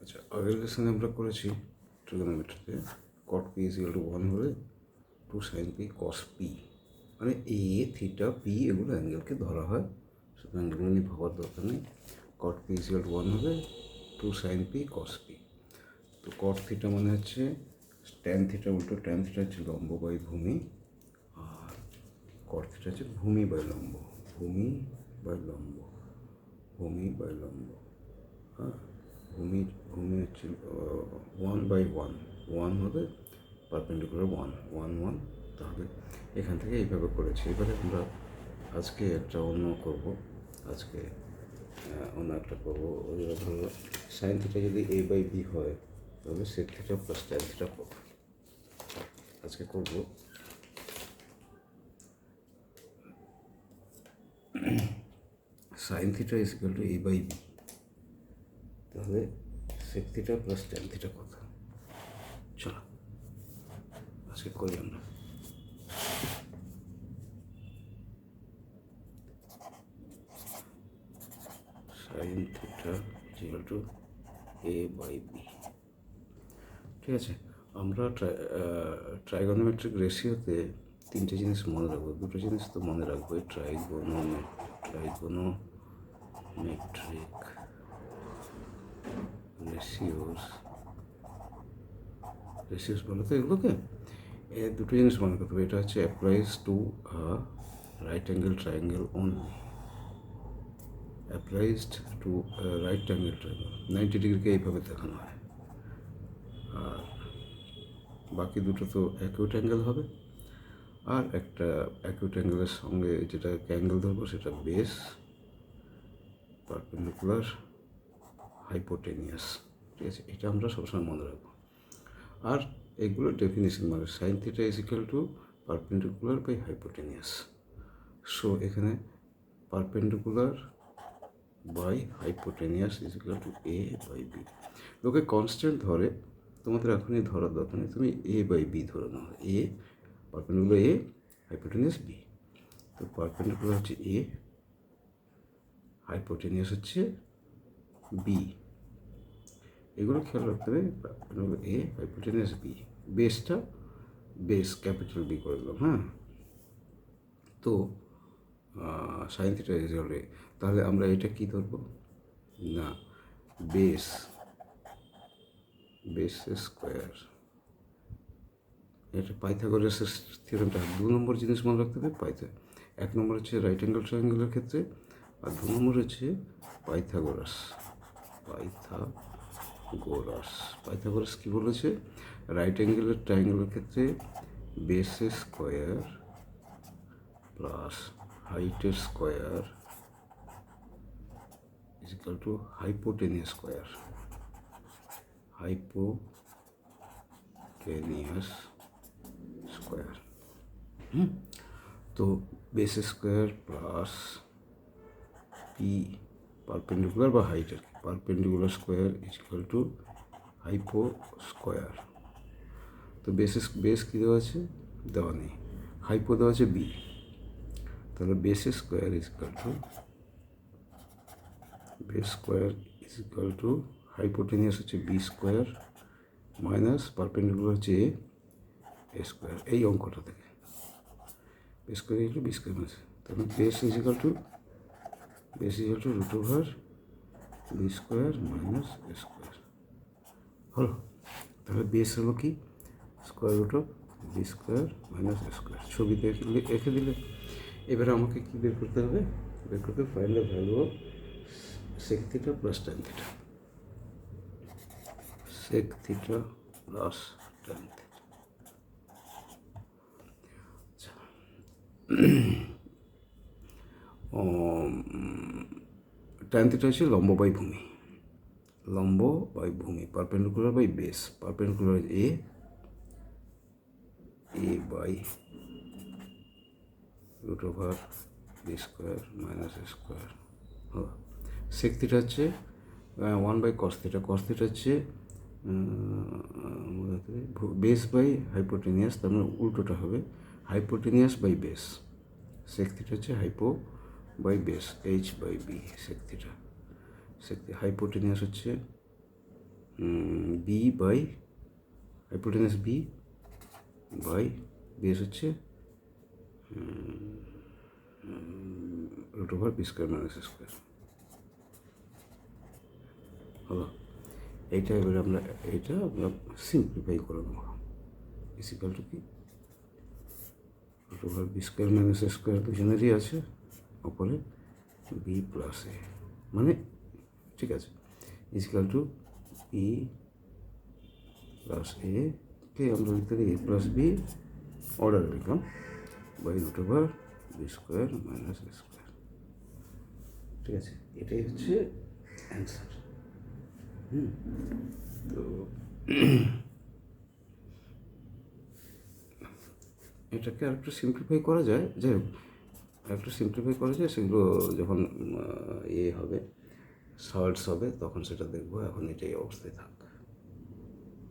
আচ্ছা আগের লেসনে আমরা করেছি ট্রিগোনোমেট্রিতে cot P is two one হলে two sine P cos P মানে এ থিটা পি এগুলো অ্যাঙ্গেলকে ধরা হয়। সুতরাং এগুলো নিয়ে ভাবার দরকার নেই। Cot P is two one হবে two sine P cos P তো কট থিটা মানে হচ্ছে ট্যান থিটা উল্টো ট্যান থিটা হচ্ছে লম্ব বাই ভূমি, আর কট থিটা হচ্ছে ভূমি বাই লম্ব, ভূমি বাই লম্ব, ভূমি বাই লম্ব হ্যাঁ? ভূমি ভূমি হচ্ছে ওয়ান বাই ওয়ান ওয়ান হবে পারপেন্ডিকুলার ওয়ান ওয়ান ওয়ান তাহলে এখান থেকে এইভাবে করেছি। এবারে আমরা আজকে একটা অন্য করব। আজকে অন্য একটা করব। ধরো সাইন থিটা যদি এ বাই বি হয়, তাহলে sec theta plus tan theta কত আজকে করব। Sine theta is two A by B তাহলে sec theta plus tan theta কত চলো, আজকে করি আমরা। Sine theta equal to A by B ঠিক আছে, আমরা ট্রাইগোনোমেট্রিক রেশিওতে তিনটে জিনিস মনে রাখব। দুটো জিনিস তো মনে রাখব ট্রাইগোনো ট্রাইগোনো মেট্রিক রেশিওস রেশিওস বলো তো এগুলোকে? এ দুটো জিনিস মনে করতে হবে এটা হচ্ছে applies to right angle triangle only applied to right angle triangle ninety ডিগ্রিকে এইভাবে দেখানো হয়। আর বাকি দুটো তো অ্যাকিউট অ্যাঙ্গেল হবে। আর একটা অ্যাকিউট অ্যাঙ্গেলের সঙ্গে যেটা অ্যাঙ্গেল ধরবো সেটা বেস পারপেন্ডিকুলার হাইপোটেনিয়াস ঠিক আছে? এটা আমরা সবসময় মনে রাখব। আর এগুলো ডেফিনেশন মানে sine theta is equal to perpendicular by hypotenuse so এখানে perpendicular by hypotenuse is equal to A by B লোকে কনস্ট্যান্ট ধরে, তোমাদের এখনই ধরার দরকার নেই। তুমি এ বাই বি ধরে নাও। A perpendicular A hypotenuse B তো পারপেন্ডিকুলার হচ্ছে এ হাইপোটেনিয়াস হচ্ছে বি এগুলো খেয়াল রাখতে হবে, এ হাইপোটেনিয়াস বি বেসটা বেস ক্যাপিটাল বি করে দিলাম হ্যাঁ? তো সাইন থিটা ইজ তাহলে আমরা এটা কি ধরবো? না বেস বেস স্কোয়ার এটা পাইথাগোরাসের থিওরেমটা দু নম্বর জিনিস মনে রাখতে হবে, পাইথা, এক নম্বর হচ্ছে রাইট অ্যাঙ্গেল ট্রায়াঙ্গেলের ক্ষেত্রে, আর দু নম্বর হচ্ছে পাইথাগোরাস পাইথাগোরাস পাইথাগোরাস কী বলেছে? রাইট অ্যাঙ্গেলের ট্রায়াঙ্গেলের ক্ষেত্রে বেস স্কোয়ার প্লাস হাইটের square equal to hypotenuse square hypotenuse square হুম? তো base square plus P perpendicular বা হাইট আর কি perpendicular square is equal to hypo square তো বেস বেস কী দেওয়া আছে? দেওয়া নেই। হাইপো দেওয়া আছে বি তাহলে base square is equal to base square is equal to hypotenuse হচ্ছে বি স্কোয়ার মাইনাস পারপেন্ডিকুলার হচ্ছে এ স্কোয়ার এই অঙ্কটা থেকে। B square is to B square minus তাহলে base is equal to base is equal to root over B square minus square হলো? তাহলে base হলো কি? Square root of B square minus square ছবিতে এঁকে দিলে। এবারে আমাকে কী বের করতে হবে? বের করতে find value of sec theta plus tan theta sec theta plus tan theta আচ্ছা। থিটা হচ্ছে লম্ব বাই ভূমি লম্ব বাই ভূমি perpendicular by base perpendicular A A by root over B square minus square হলো হচ্ছে one by cos theta cos theta হচ্ছে base by hypotenuse তার মানে উল্টোটা হবে হাইপোটেনিয়াস বাই বেস সেক হচ্ছে hypo by base H by B sec theta hypotenuse হচ্ছে B by hypotenuse B by base হচ্ছে root over B square minus square হলো, এইটা এবারে আমরা, এইটা আমরা সিম্পলিফাই করে নেব। ইসিকাল টু কি? Root over B square minus square দুজনেরই আছে। ওপরে বি প্লাস এ মানে ঠিক আছে is equal to B plus A কে আমরা লিখতে পারি এ প্লাস বি অর্ডার লিখলাম by root over B square minus square ঠিক আছে, এটাই হচ্ছে অ্যান্সার হুম, তো এটাকে আরেকটু সিম্পলিফাই করা যায়, যাই হোক। আরেকটু সিম্পলিফাই করেছে সেগুলো যখন ইয়ে হবে সল্টস হবে, তখন সেটা দেখব, এখন এটাই অবস্থায় থাক।